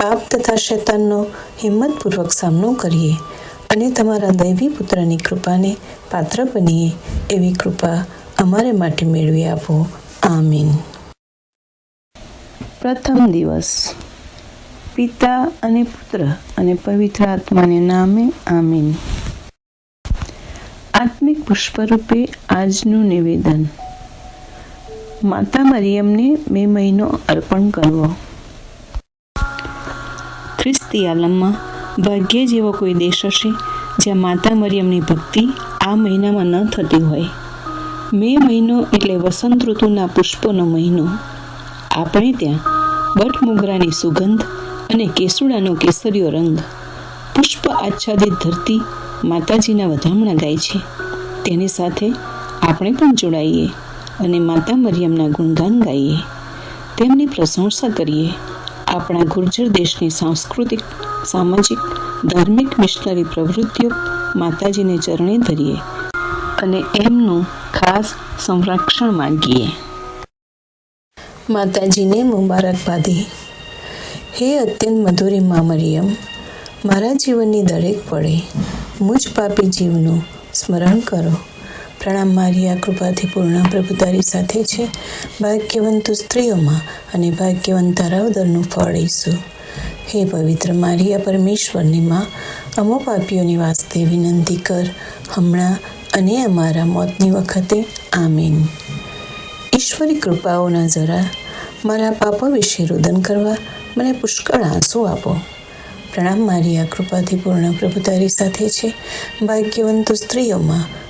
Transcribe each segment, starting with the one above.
પાપ તથા શૈતાનનો હિંમતપૂર્વક સામનો કરીએ અને તમારા દૈવી પુત્રની કૃપાને પાત્ર બનીએ એવી કૃપા અમારે માટે મેળવી આપો. આમીન. પ્રથમ દિવસ. પિતા અને પુત્ર અને પવિત્ર આત્માને નામે આમીન. આત્મિક પુષ્પરૂપે આજનું નિવેદન. માતા મરિયમને મે મહિનો અર્પણ કરવો. ખ્રિસ્તી આલમમાં ભાગ્ય જેવો કોઈ દેશ હશે જ્યાં માતા મરિયમની ભક્તિ આ મહિનામાં ન થતી હોય. મે મહિનો એટલે વસંત ઋતુના પુષ્પોનો મહિનો. આપણે ત્યાં બટમોગરાની સુગંધ અને કેસુડાનો કેસરીયો રંગ, પુષ્પ આચ્છાદિત ધરતી માતાજીના વધામણા ગાય છે. તેની સાથે આપણે પણ જોડાઈએ અને માતા મરિયમના ગુણગાન ગાઈએ. તેમની પ્રશંસા કરીએ. આપણા ગુર્જર દેશની સાંસ્કૃતિક, સામાજિક, ધાર્મિક મિશનરી પ્રવૃત્તિઓ માતાજીને ચરણે ધરીએ અને એમનું ખાસ સંરક્ષણ માંગીએ. માતાજીને મુબારકબાદી હે અત્યંત મધુરી મા મરિયમ, મારા જીવનની દરેક પળે મુજ પાપી જીવનું સ્મરણ કરો. પ્રણામ મારી આ કૃપાથી પૂર્ણ પ્રભુ તારી સાથે છે. ભાગ્યવંત સ્ત્રીઓમાં અને ભાગ્યવંત તારાવદરનું ફળ ઈસુ. હે પવિત્ર મારિયા પરમેશ્વરની માં અમો પાપીઓની વાસ્તે વિનંતી કર, હમણાં અને અમારા મોતની વખતે, આમીન. ઈશ્વરી કૃપાઓના જરા, મારા પાપો વિશે રુદન કરવા મને પુષ્કળ આંસુ આપો. પ્રણામ મારી આ કૃપાથી પૂર્ણ પ્રભુ તારી સાથે છે. ભાગ્યવંત સ્ત્રીઓમાં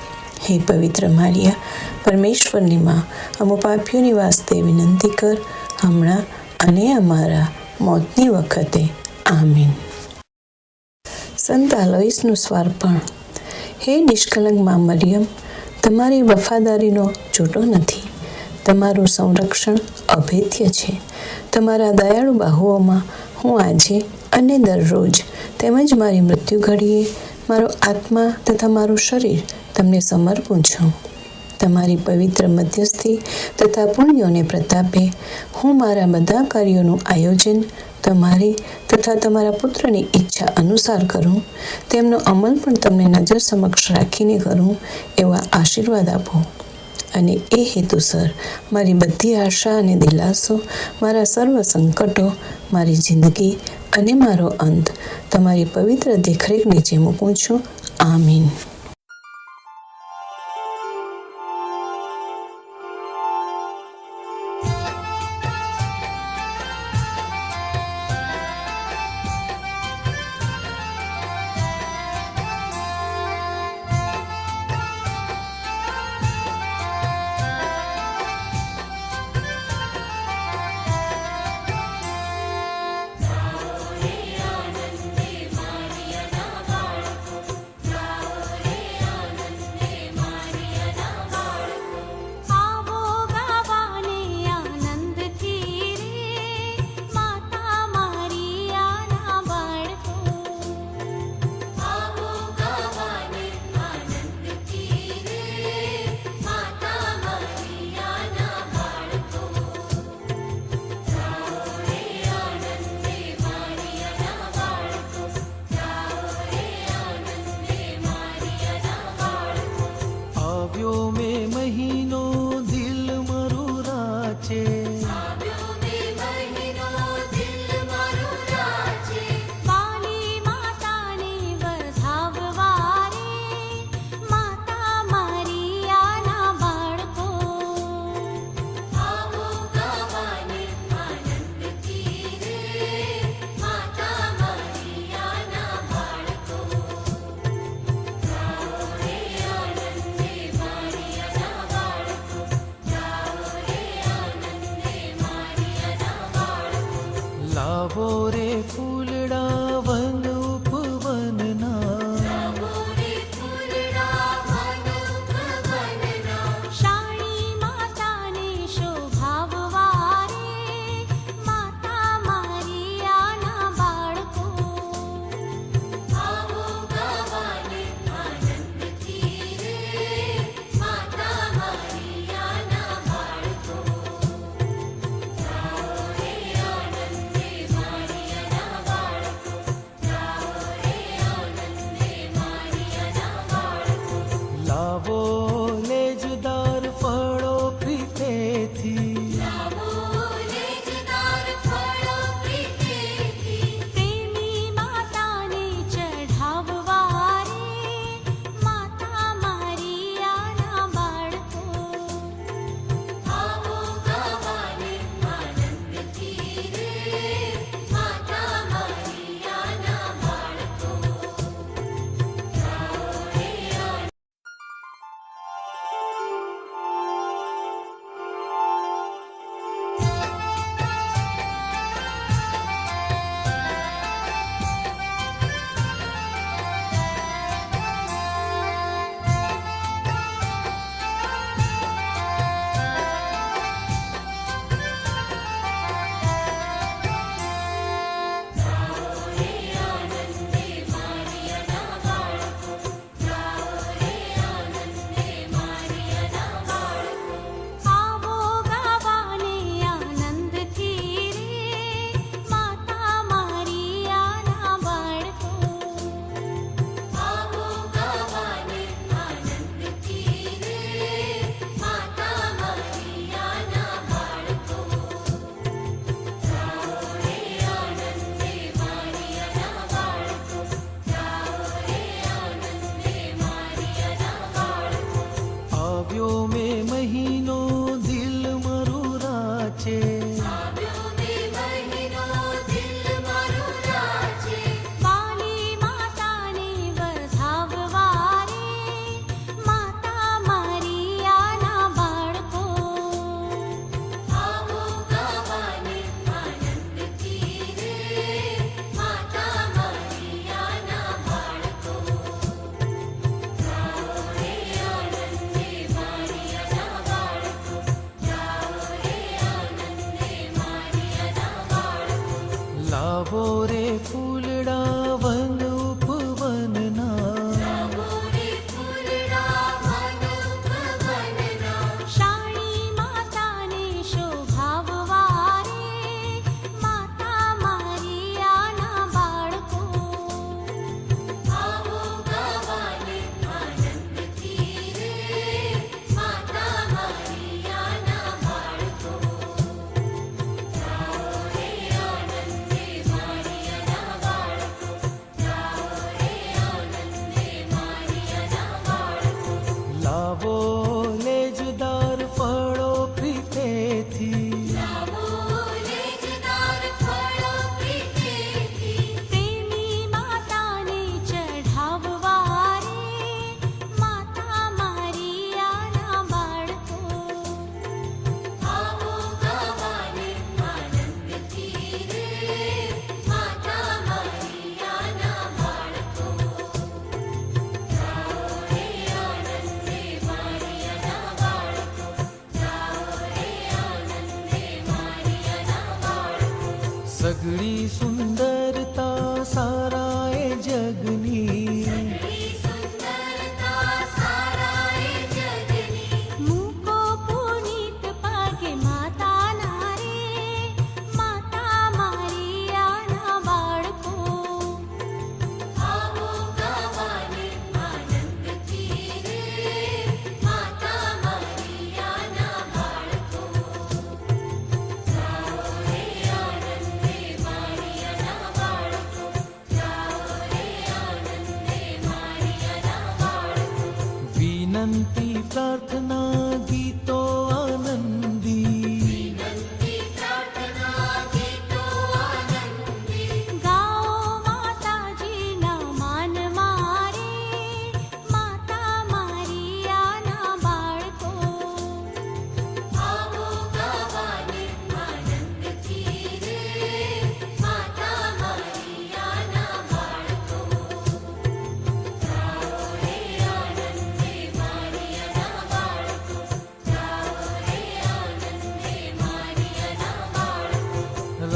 હે પવિત્ર મારિયા, પરમેશ્વરની માં, અમુ પાપીઓની વાસ્તે વિનંતી કર, હમણાં અને અમારા મોતની વખતે. આમીન. સંત આલોઈસનું સ્વાર્પણ. હે નિષ્કલંકમાં મરિયમ, તમારી વફાદારીનો છૂટો નથી. તમારું સંરક્ષણ અભેદ્ય છે. તમારા દયાળુ બાહુઓમાં હું આજે અને દરરોજ તેમજ મારી મૃત્યુ ઘડીએ મારો આત્મા તથા મારું શરીર તમને સમર્પું છું. તમારી પવિત્ર મધ્યસ્થી તથા પુણ્યોને પ્રતાપે હું મારા બધા કાર્યોનું આયોજન, તમારી તથા તમારા પુત્રની ઈચ્છા અનુસાર કરું. તેમનો અમલ પણ તમને નજર સમક્ષ રાખીને કરું એવા આશીર્વાદ આપો. અને એ હેતુસર મારી બધી આશા અને દિલાસો, મારા સર્વ સંકટો, મારી જિંદગી અને મારો અંત તમારી પવિત્ર દેખરેખ નીચે મૂકું છું આમીન.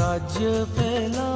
राज्य फैला